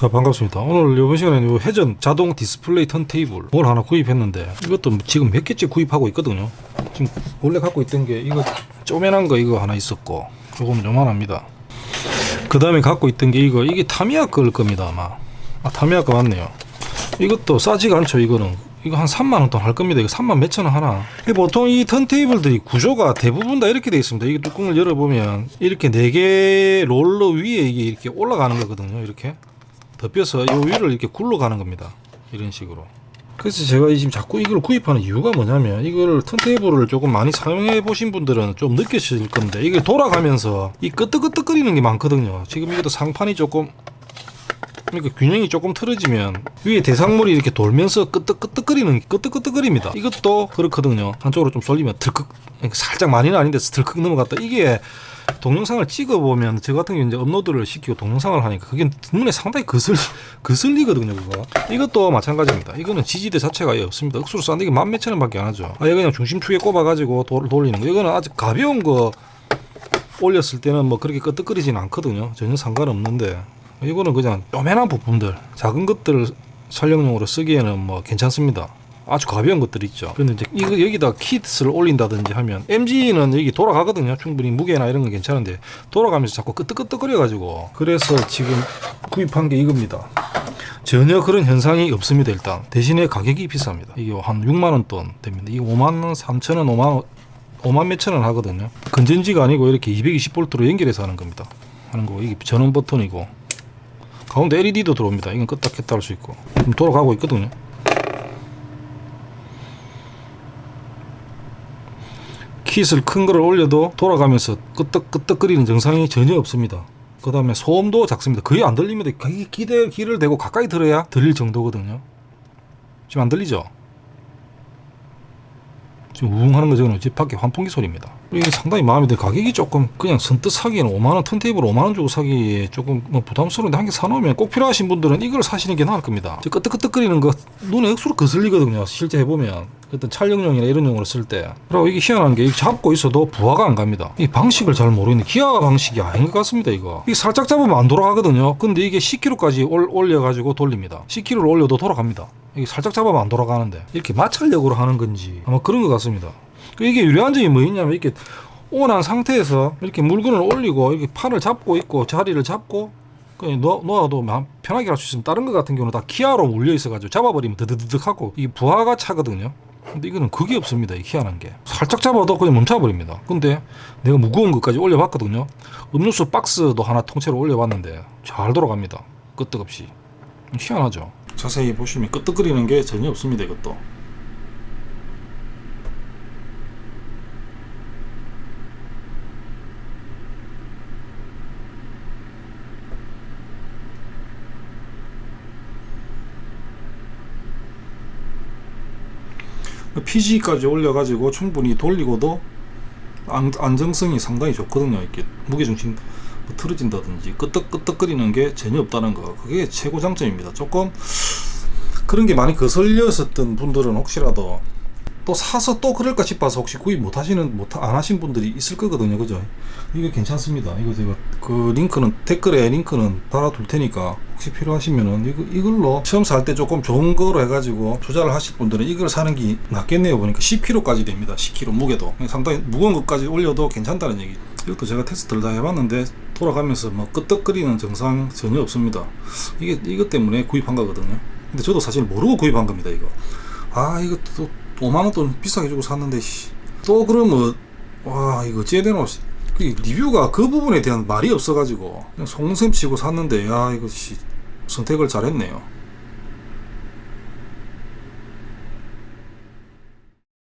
자 반갑습니다. 오늘 이번 시간에는 요 회전 자동 디스플레이 턴테이블 뭘 하나 구입했는데 이것도 지금 몇 개째 구입하고 있거든요. 지금 원래 갖고 있던 게 이거 쪼매난 거 이거 하나 있었고 요거는 요만합니다. 그 다음에 갖고 있던 게 이거 이게 타미야 거일 겁니다 아마. 아 타미야 거 맞네요. 이것도 싸지가 않죠 이거는. 이거 한 3만 원 돈 할 겁니다. 이거 3만 몇천 원 하나. 보통 이 턴테이블들이 구조가 대부분 다 이렇게 돼 있습니다. 이게 뚜껑을 열어보면 이렇게 네 개 롤러 위에 이게 이렇게 올라가는 거거든요. 이렇게. 덮여서 이 위를 이렇게 굴러가는 겁니다. 이런 식으로. 그래서 제가 지금 자꾸 이걸 구입하는 이유가 뭐냐면 이걸 턴테이블을 조금 많이 사용해 보신 분들은 좀 느끼실 건데 이게 돌아가면서 이 끄떡끄떡거리는 게 많거든요. 지금 이것도 상판이 조금 그러니까 균형이 조금 틀어지면 위에 대상물이 이렇게 돌면서 끄떡끄떡거리는 끄떡끄떡거립니다. 이것도 그렇거든요. 한쪽으로 좀 쏠리면 들컥 그러니까 살짝 많이는 아닌데 들컥 넘어갔다. 이게 동영상을 찍어보면 저 같은 경우 이제 업로드를 시키고 동영상을 하니까 그게 눈에 상당히 거슬 거슬리거든요. 그거. 이것도 마찬가지입니다. 이거는 지지대 자체가 없습니다. 억수로 싼데 이게 만 몇천 원밖에 안 하죠. 아예 그냥 중심축에 꼽아가지고 돌, 돌리는 거. 이거는 아주 가벼운 거 올렸을 때는 뭐 그렇게 끄떡거리진 않거든요. 전혀 상관없는데 이거는 그냥 쪼매난 부품들, 작은 것들 촬영용으로 쓰기에는 뭐 괜찮습니다. 아주 가벼운 것들 있죠. 근데 이제 이거 여기다 키트를 올린다든지 하면 MG는 여기 돌아가거든요. 충분히 무게나 이런 건 괜찮은데 돌아가면서 자꾸 끄떡끄떡거려 가지고 그래서 지금 구입한 게 이겁니다. 전혀 그런 현상이 없습니다. 일단 대신에 가격이 비쌉니다. 이게 한 6만 원 돈 됩니다. 이게 5만 3천 원, 5만 원, 5만 몇천 원 하거든요. 건전지가 아니고 이렇게 220볼트로 연결해서 하는 겁니다. 하는 거 이게 전원 버튼이고 가운데 LED도 들어옵니다. 이건 껐다 켰다 할 수 있고 돌아가고 있거든요. 킷을 큰 거를 올려도 돌아가면서 끄떡끄떡거리는 증상이 전혀 없습니다. 그 다음에 소음도 작습니다. 거의 안 들립니다. 기대, 귀를 대고 가까이 들어야 들릴 정도거든요. 지금 안 들리죠? 지금 우웅 하는 거 저는 집 밖에 환풍기 소리입니다. 이게 상당히 마음에 들어 가격이 조금 그냥 선뜻 사기에는 5만원 턴테이블 5만원 주고 사기 조금 뭐 부담스러운데 한 개 사놓으면 꼭 필요하신 분들은 이걸 사시는 게 나을 겁니다. 저 끄떡끄떡거리는 거 눈에 억수로 거슬리거든요. 실제 해보면 어떤 촬영용이나 이런 용으로 쓸 때. 그리고 이게 희한한 게 잡고 있어도 부하가 안 갑니다. 이 방식을 잘 모르겠는데 기아 방식이 아닌 것 같습니다. 이거. 이게 살짝 잡으면 안 돌아가거든요. 근데 이게 10kg까지 올려가지고 돌립니다. 10kg를 올려도 돌아갑니다. 이게 살짝 잡으면 안 돌아가는데 이렇게 마찰력으로 하는 건지 아마 그런 것 같습니다. 그 이게 유리한 점이 뭐였냐면 이렇게 온한 상태에서 이렇게 물건을 올리고 이렇게 판을 잡고 있고 자리를 잡고 그냥 놓, 놓아도 편하게 할 수 있으면 다른 것 같은 경우는 다 키아로 물려 있어가지고 잡아버리면 드드드득 하고 이 부하가 차거든요. 근데 이거는 그게 없습니다. 이 희한한 게 살짝 잡아도 그냥 멈춰버립니다. 근데 내가 무거운 것까지 올려봤거든요. 음료수 박스도 하나 통째로 올려봤는데 잘 돌아갑니다. 끄떡없이 희한하죠. 자세히 보시면 끄떡거리는 게 전혀 없습니다. 이것도. PG까지 올려가지고 충분히 돌리고도 안, 안정성이 상당히 좋거든요. 이렇게 무게중심 뭐 틀어진다든지 끄떡끄떡거리는 게 전혀 없다는 거. 그게 최고 장점입니다. 조금 그런 게 많이 거슬렸었던 분들은 혹시라도 또 사서 또 그럴까 싶어서 혹시 구입 못 하시는 못 안 하신 분들이 있을 거거든요. 그죠? 이거 괜찮습니다. 이거 제가 그 링크는 댓글에 링크는 달아둘 테니까 혹시 필요하시면은 이거 이걸로 처음 살 때 조금 좋은 거로 해가지고 투자를 하실 분들은 이걸 사는 게 낫겠네요. 보니까 10kg까지 됩니다. 10kg 무게도 상당히 무거운 것까지 올려도 괜찮다는 얘기. 이것도 제가 테스트를 다 해봤는데 돌아가면서 뭐 끄떡거리는 증상 전혀 없습니다. 이게 이것 때문에 구입한 거거든요. 근데 저도 사실 모르고 구입한 겁니다. 이거. 아 이거 또 5만 원 돈 비싸게 주고 샀는데 씨. 또 그러면 와 이거. 그 리뷰가 그 부분에 대한 말이 없어가지고 그냥 송샘 치고 샀는데 야 이거 씨 선택을 잘했네요